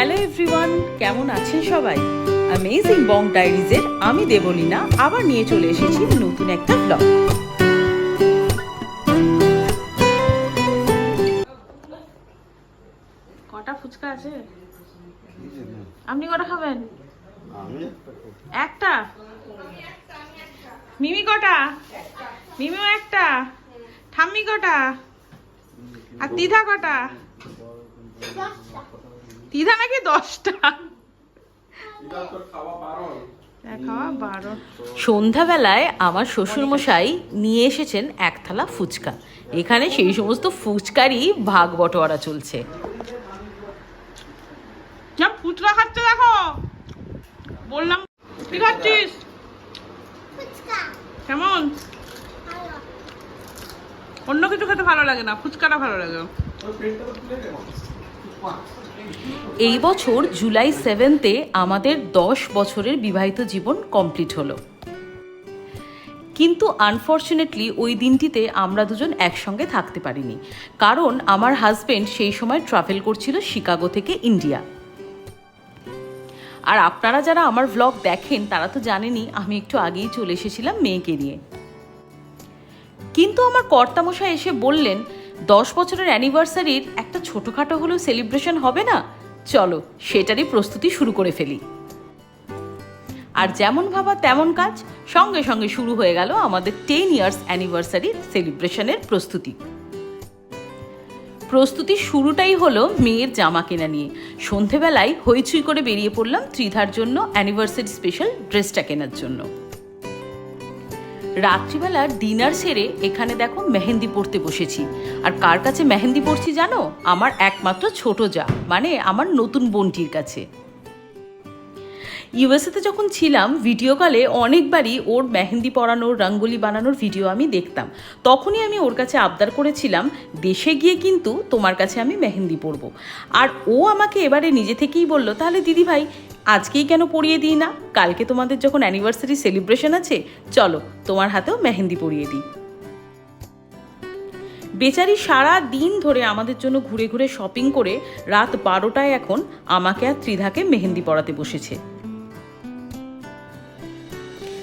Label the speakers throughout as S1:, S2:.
S1: Hello everyone কেমন আছেন সবাই? অ্যামেজিং বং ডায়েরিজের আমি দেবলীনা আবার নিয়ে চলে এসেছি নতুন একটা ব্লগ কটা ফুচকা আছে? আপনি কটা খাবেন? একটা? মিমি কটা? মিমিও একটা? ঠাম্মি কটা? আর তিধা কটা? তিধা নাকি দশটা? খাওয়া বারো সন্ধ্যাবেলায় আমার শ্বশুরমশাই নিয়ে এসেছেন এক থালা ফুচকা। এখানে সেই সমস্ত ফুচকারই ভাগ বটোয়ারা চলছে। না ফুচকা খাচ্ছে দেখো। বললাম কি খাচ্ছিস? কেমন? অন্য কিছু খেতে ভালো লাগে না ফুচকাটা ভালো লাগে। এই বছর জুলাই সেভেন্থে আমাদের দশ বছরের বিবাহিত জীবন কমপ্লিট হলো। কিন্তু আনফর্চুনেটলি ওই দিনটিতে আমরা দুজন একসঙ্গে থাকতে পারিনি। কারণ আমার হাজব্যান্ড সেই সময় ট্রাভেল করছিল শিকাগো থেকে ইন্ডিয়া। আর আপনারা যারা আমার ভ্লগ দেখেন, তারা তো জানেনই আমি একটু আগেই চলে এসেছিলাম মেয়েকে নিয়ে। কিন্তু আমার কর্তামশাই এসে বললেন দশ বছরের অ্যানিভার্সারির একটা ছোটোখাটো হলেও সেলিব্রেশন হবে না? চলো, সেটারই প্রস্তুতি শুরু করে ফেলি। আর যেমন ভাবা তেমন কাজ, সঙ্গে সঙ্গে শুরু হয়ে গেল আমাদের টেন ইয়ার্স অ্যানিভার্সারি সেলিব্রেশনের প্রস্তুতি। প্রস্তুতি শুরুটাই হলো মেয়ের জামা কেনা নিয়ে। সন্ধেবেলায় হইচুই করে বেরিয়ে পড়লাম ত্রিধার জন্য অ্যানিভার্সারি স্পেশাল ড্রেসটা কেনার জন্য। রাত্রিবেলা ডিনার সেরে এখানে দেখো মেহেন্দি পড়তে বসেছি। আর কার কাছে মেহেন্দি পড়ছি জানো? আমার একমাত্র ছোট যা মানে আমার নতুন বোনটির কাছে। ইউএসএতে যখন ছিলাম, ভিডিও কলে অনেকবারই ওর মেহেন্দি পরানোর, রঙ্গোলি বানানোর ভিডিও আমি দেখতাম। তখনই আমি ওর কাছে আবদার করেছিলাম, দেশে গিয়ে কিন্তু তোমার কাছে আমি মেহেন্দি পরবো। আর ও আমাকে এবারে নিজে থেকেই বলল, তাহলে দিদি ভাই আজকেই কেন পরিয়ে দিই না? কালকে তোমাদের যখন অ্যানিভার্সারি সেলিব্রেশন আছে, চলো তোমার হাতেও মেহেন্দি পরিয়ে দিই। বেচারি সারা দিন ধরে আমাদের জন্য ঘুরে ঘুরে শপিং করে রাত বারোটায় এখন আমাকে আর ত্রিধাকে মেহেন্দি পরাতে বসেছে।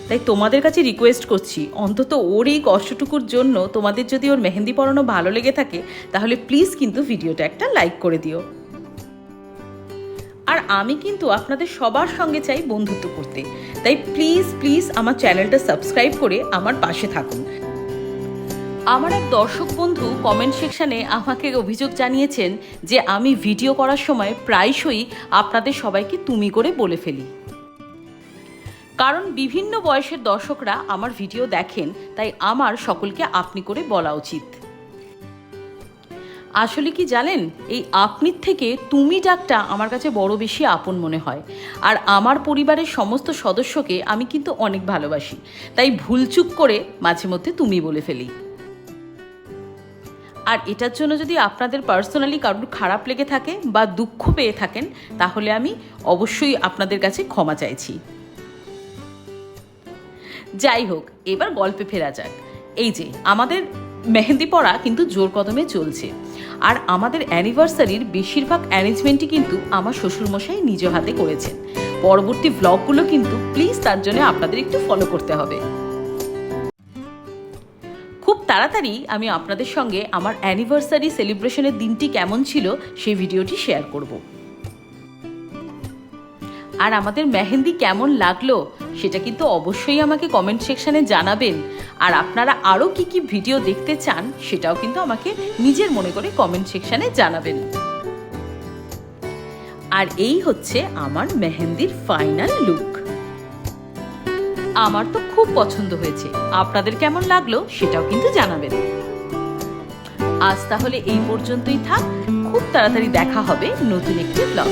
S1: তাই তোমাদের কাছে রিকোয়েস্ট করছি, অন্তত ওর এই কষ্টটুকুর জন্য তোমাদের যদি ওর মেহেন্দি পরানো ভালো লেগে থাকে, তাহলে প্লিজ কিন্তু ভিডিওটা একটা লাইক করে দিও। আর আমি কিন্তু আপনাদের সবার সঙ্গে চাই বন্ধুত্ব করতে। তাই প্লিজ প্লিজ আমার চ্যানেলটা সাবস্ক্রাইব করে আমার পাশে থাকুন। আমার এক দর্শক বন্ধু কমেন্ট সেকশনে আমাকে অভিযোগ জানিয়েছেন যে আমি ভিডিও করার সময় প্রায়শই আপনাদের সবাইকে তুমি করে বলে ফেলি। কারণ বিভিন্ন বয়সের দর্শকরা আমার ভিডিও দেখেন, তাই আমার সকলকে আপনি করে বলা উচিত। আসলে কি জানেন? এই আপনির থেকে তুমি ডাকটা আমার কাছে বড় বেশি আপন মনে হয়। আর আমার পরিবারের সমস্ত সদস্যকে আমি কিন্তু অনেক ভালোবাসি। তাই ভুলচুক করে মাঝে মধ্যে তুমি বলে ফেলি। আর এটার জন্য যদি আপনাদের পার্সোনালি কারোর খারাপ লেগে থাকে বা দুঃখ পেয়ে থাকেন, তাহলে আমি অবশ্যই আপনাদের কাছে ক্ষমা চাইছি। যাই হোক, এবার গল্পে ফেরা যাক। এই যে, আমাদের মেহেন্দি পড়া কিন্তু জোর কদমে চলছে। আর আমাদের অ্যানিভার্সারির বেশিরভাগ অ্যারেঞ্জমেন্টই কিন্তু আমার শ্বশুরমশাই নিজ হাতে করেছেন। পরবর্তী ব্লগগুলো কিন্তু প্লিজ তার জন্য আপনাদের একটু ফলো করতে হবে। খুব তাড়াতাড়ি আমি আপনাদের সঙ্গে আমার অ্যানিভার্সারি সেলিব্রেশনের দিনটি কেমন ছিল সেই ভিডিওটি শেয়ার করব। আর আমাদের মেহেন্দি কেমন লাগল সেটা কিন্তু অবশ্যই আমাকে কমেন্ট সেকশানে জানাবেন। আর আপনারা আরও কি কি ভিডিও দেখতে চান সেটাও কিন্তু আমাকে নিজের মনে করে কমেন্ট সেকশানে জানাবেন। আর এই হচ্ছে আমার মেহেন্দির ফাইনাল লুক আমার তো খুব পছন্দ হয়েছে। আপনাদের কেমন লাগল সেটাও কিন্তু জানাবেন। আজ তাহলে এই পর্যন্তই থাক। খুব তাড়াতাড়ি দেখা হবে নতুন একটি ব্লগ